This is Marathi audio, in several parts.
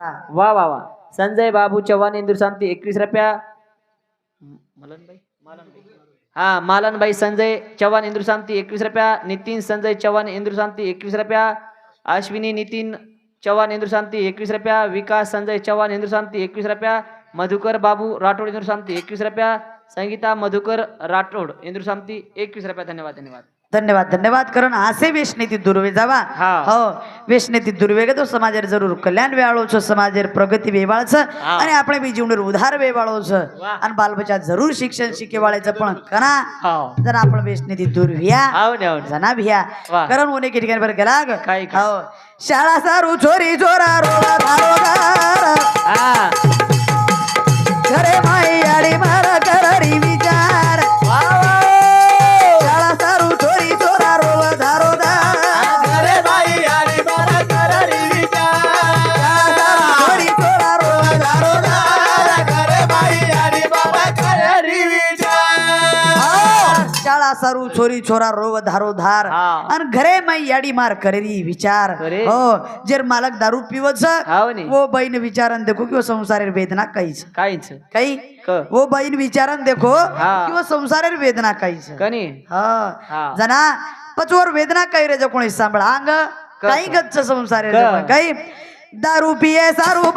वा वा वा. संजय बाबू चव्हाण इंदूर शांती एकवीस रुपया. मलनबाई? मालनबाई. हा मालनबाई संजय चव्हाण इंदूर शांती एकवीस रुपया. नितीन संजय चव्हाण इंदूर शांती एकवीस रुपया. अश्विनी नितीन चव्हाण इंदूर शांती एकवीस रुपया. विकास संजय चव्हाण इंदूर शांती एकवीस रुपया. मधुकर बाबू राठोड इंदूर शांती एकवीस रुपया. संगीता मधुकर राठोड इंदूर शांती एकवीस रुपया. धन्यवाद धन्यवाद. धन्यवाद धन्यवाद. करण असे वेशनेती दुर्वे जावा. हो. वेशनेती दुर्वे तो समाजेर जरूर कल्याण वेवाळो છો प्रगती वेवाळच आणि आपण बी जीवन उधार वेवाळोच. आणि વેવાળો जरूर शिक्षण शिके બચ્ચા पण શિક્ષણ जर आपण वेशनेती दुर्व्या जना भिया. करण ओने के ठिकाणी पर गेला हो. शाळा सारू चोरी जोरा रोळा घरे माई छोरी छोरा रोग धारो धार. आणि घरे माई याडी मार करेरी विचार अरे. हो जर मालक दारू पिवत हाव नी. वो बहीण विचारन देखो किंवा संसारेर वेदना काहीच काहीच काही क वो बहीण विचारन देखो हा. किंवा संसारेर वेदना काहीच कनी हा हा. जना पचवर वेदना काही रे जो कोणी सांभाळ अंग काही गच्च संसारेर क. जपण. काही दारू पिये सारू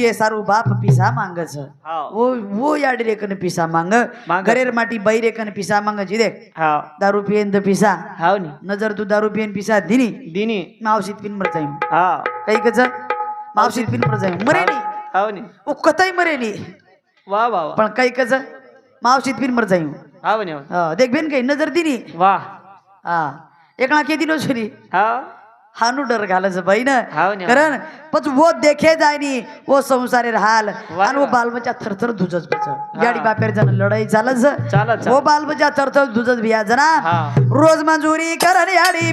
दारू पिये सारू बाप पिसा हाव. वो वो याडी रेकन पिसा मांग. मांग. घरेर माटी बाई रेकन पिसा मांग जी देख दारू पियेन तर पिसा. हाव नी. नजर तू दारू पियेन पिसा दिनी. दिनी. मावशीत पिन मर हाव. काही कच मावशीत पिन मर जाईन मरेली. हाव नी. ओ कतई मरेली. वा वा वा. पण काही कच मावशीत पिन मर नी. हा, देख बेन काही नजर दिनी. वा. हा. एकणा के दिनो छरी हाव. हानू डर घालायचं बाई ना हाव नी हाव. कारण पण वो देखे जायनी वो संसारेर हाल. वा. आणि वो वा. बाल बच्चा थरथर बच गाडी बापेर जण लढाई चालच चालत वो बाल बच्चा थरथर दुजच भिया जना. हा. रोज मंजुरी करन याडी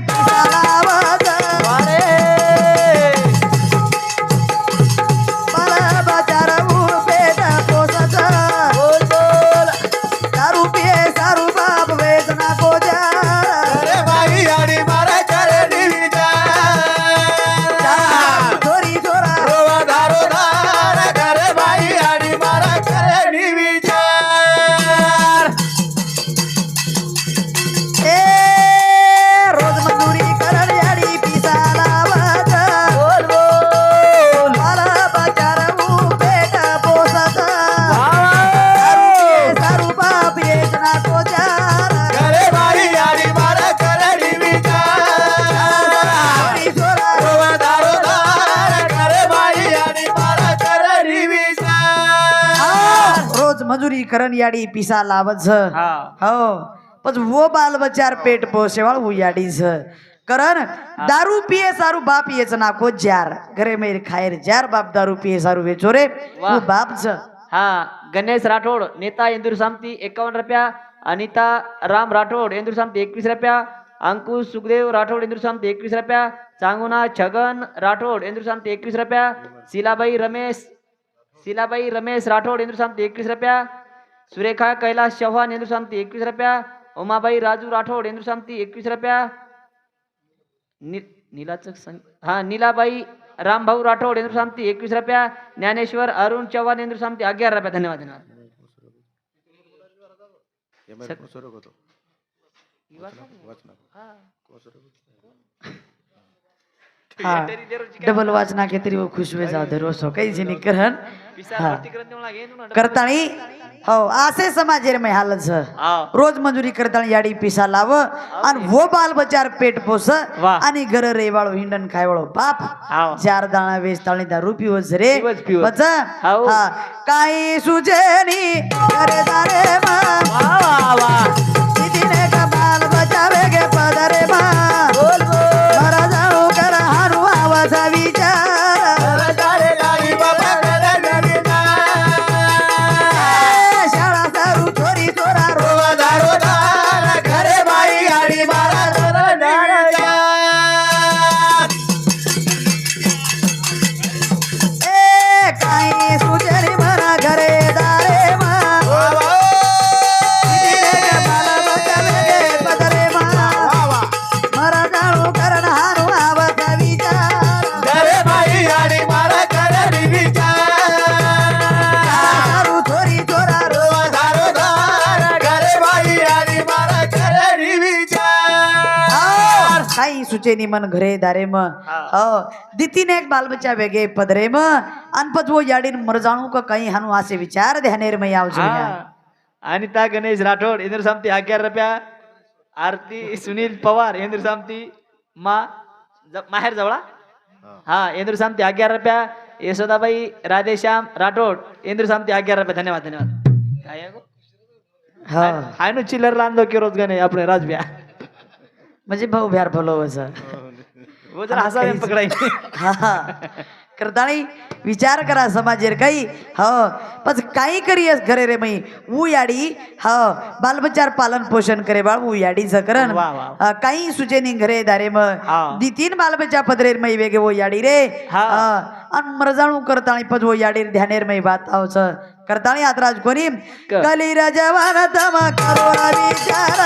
मजुरी करन याडी पिसा लावच हाव हो. पण वो बाल बचार पेट पोसेवाळ वो याडीच करन दारू पिये सारू बाप येच नाको जार घरे मेर खायर जार बाप दारू पिये सारू वेचो रे. वाह. वो बापच हा. गणेश राठोड नेता इंदूर सामती एकावन्न रुपया. अनिता राम राठोड इंदूर सामती एकवीस रुपया. अंकुश सुखदेव राठोड इंदूर सामती एकवीस रुपया. चांगुना छगन राठोड इंदूर सामती एकवीस रुपया. शिलाबाई रमेश शिलाबाई रमेश राठोड सामती एकवीस रुपया. सुरेखा कैलास चव्हाण सामती एकवीस रुपया. उमाबाई राजू राठोड सामती एकवीस रुपया. नि नीलाचं संग हा नीलाबाई रामभाऊ राठोड सामती एकवीस रुपया. ज्ञानेश्वर अरुण चव्हाण इंदूर सामती अग्यार रुपया. धन्यवाद धन्यवाद. हा. डबल वाचना के तरी वो खुश वे जाऊ दे रोसो काही जे निकरण हा. करताळी? हो असे समाजेर मै हालत छ रोज मंजुरी करताळी याडी पिसा लाव. आणि वो बाल बचार पेट पोस. आणि घर रेवाळो हिंडन खायवाळो बाप. चार दाणा वेच ताळी दारू पिवस रे. बच. हा. काही सुजेनी दारे मा. तिने सुचेनी मन घरे दारे म. हो. दितीने एक बाल बच्चा वेगे पदरे म. अनपत वो याडीन मर जाणू का काही हानू असे विचार ध्यानेर मै आवजो अनिता गणेश राठोड इंद्र सामती अग्यार रुपया आरती सुनील पवार इंद्र सामती मा ज- माहेर जवळा? हा. इंद्र सामती अग्यार रुपया यशोदाबाई राधेश्याम राठोड इंद्र सामती अग्यार रुपया. धन्यवाद धन्यवाद. काय आहे? हो. चिल्लर लांदो की रोज गणे आपले राजब्या म्हणजे भाऊ भ्यार फलो वस वो जरा हसावे पकडाई. हा हा. करताळी विचार करा समाजेर काही. हो. पण काही करियस घरे रे मई ऊ याडी हो. बालबच्चार पालन पोषण करे बाळ ऊ याडी सकरण काही सुचेनी घरे दारे म. हा. दी तीन बालबच्चा पदरेर मई वेगे वो याडी रे. हा. अन मरजाणू करताळी पद वो याडीर ध्यानेर मई बात आवच करताळी आतराज कोणी? क. कलीर जवान तमा करो विचार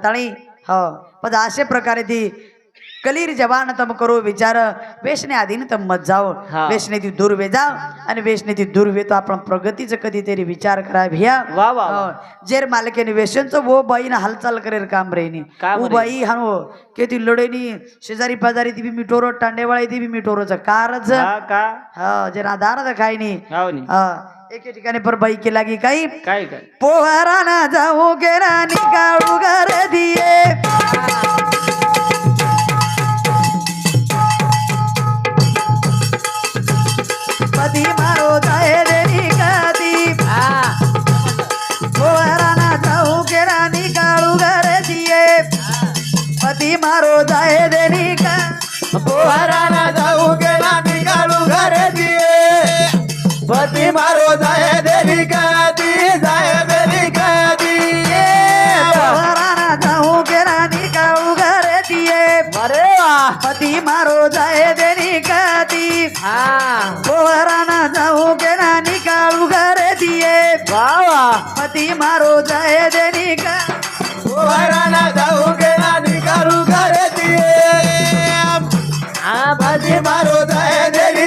करताळी हो. पण अशा प्रकारे ती कलीर जवान तम करो विचार. वेशने आधीन तम मत जाओ. हा. वेशने ती दुर्वे जाओ. आणि वेशने ती दुर्वे तो आपण प्रगतीचं कधीतरी विचार करा भिया वा, वा, वा. हो. जेर मालकेने वेशनचं वो बाईनं हालचाल करेल काम रेनी वो. बाई हानो के ती लढेनी शेजारी पाजारी ती बी मिठोरो टांडेवाळी ती बी मिठोरोचं. कारच. हा हा. जे दारात काही नाही. हा. एके ठिकाणी पर बाई के लगी कई काय काय पोहराना जाऊ गेरा निकाळू घर दिये. पती पोहराना जाऊ गेरा निकाळू घर दिये. वा पती मारो जाए देनी का वराना जाऊ गेला निकारू घरे दिये. पती मारो जाय देरी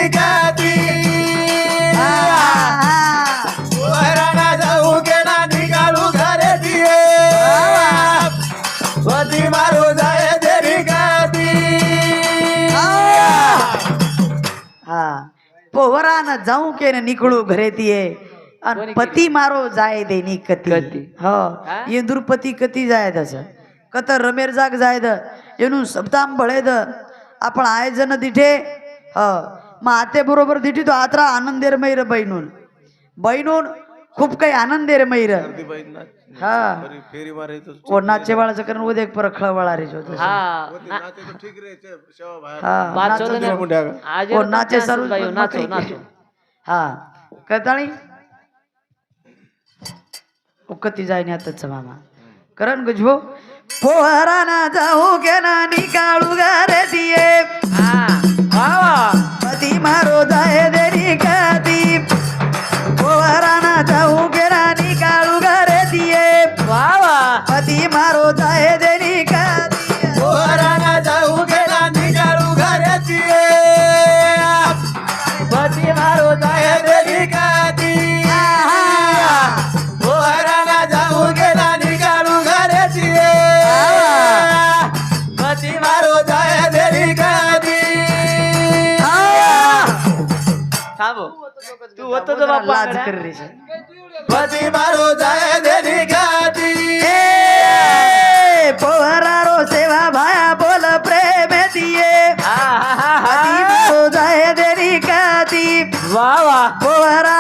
કે ને નીકળું ઘરેથી અને પતિ મારો જાય તેની કતી હ એ દુર્પતિ કતી જાય તસ કતર રમેર જાગ જાય દ એનું શબ્દામ ભળે દ आपण आय जण दिठे. हो. ह. मग आते बरोबर दिठी तो आत्रा आनंद रे मैर बहिणून बहिणून खूप काही आनंद रे मैर हा ओ नाचे बाळाचं कारण उद्या एक परखळ वाळा रे हा. नाचे सर्व हा. कळताळी उकती जाईन आताच मामा. करण गुजभो पोहराना जाऊ गेला निकाळू गारे दिये. पती मारो जाय देरी का दीप पोहराना जाऊ गे बाबा लाज कर रही है પછી મારો જાય દેરી ગાતી એ પોહરારો સેવા ભાયા બોલ પ્રેમ દિયે આહા મારો જાય દેરી ગાતી વાહ વાહ પોહરા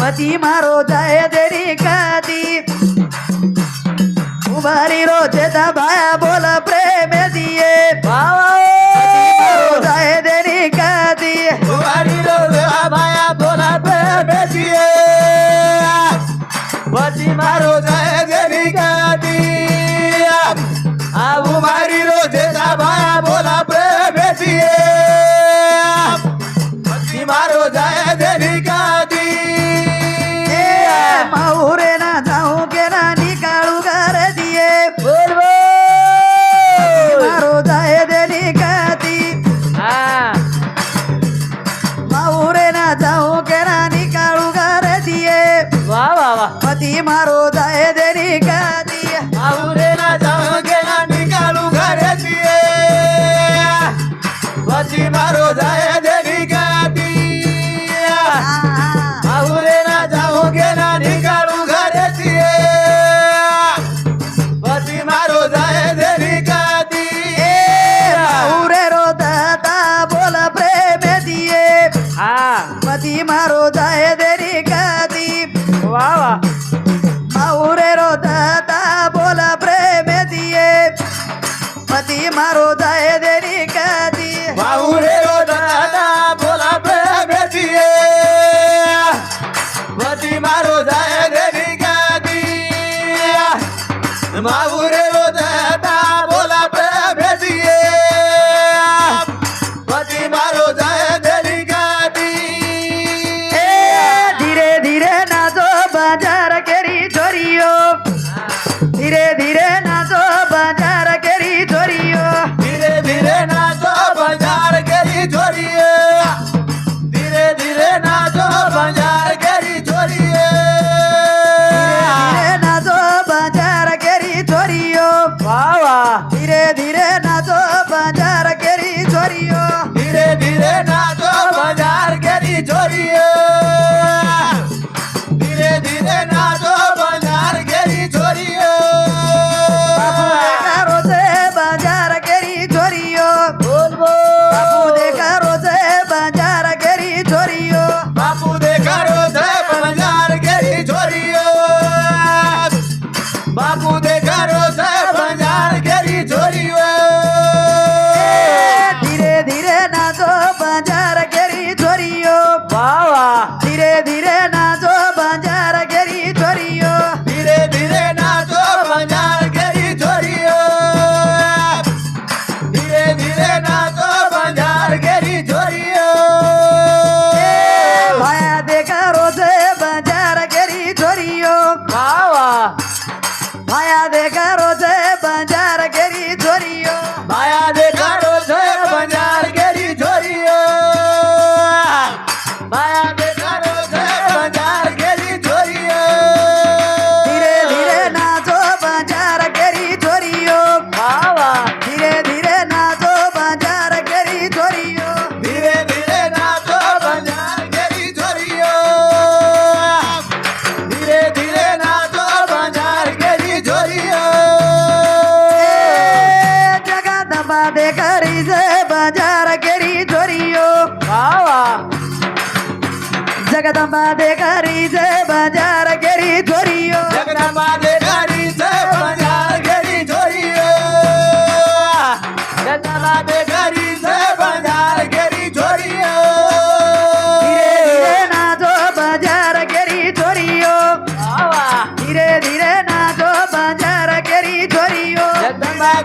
गणपती मारो जय देरी कधी उभारी रोजे दबाया बोल प्रेम दिये। जय देरी कधी उभारी रोज दबाया बोल प्रेम दिये। पती मारो जय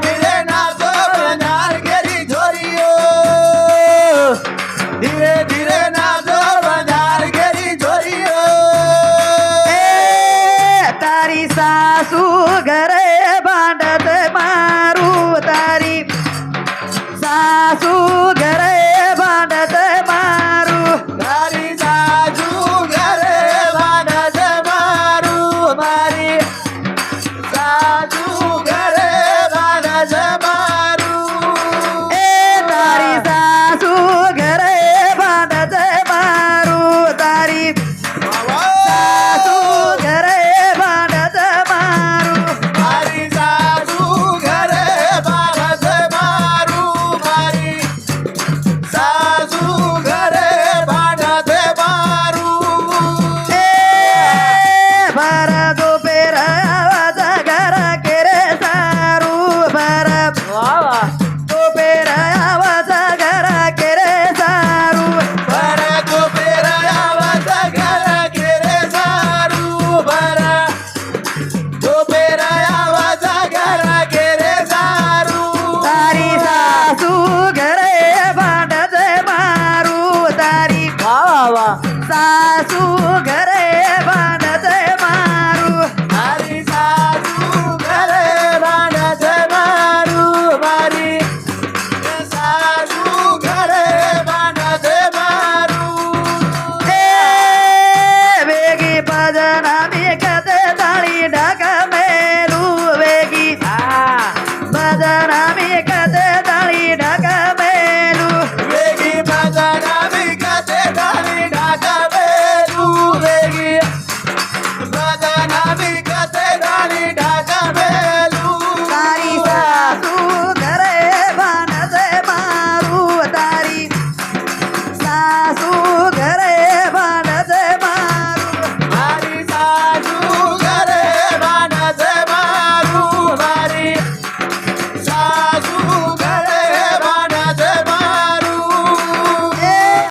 जगदंबा गेले দিয়ে কাঁদে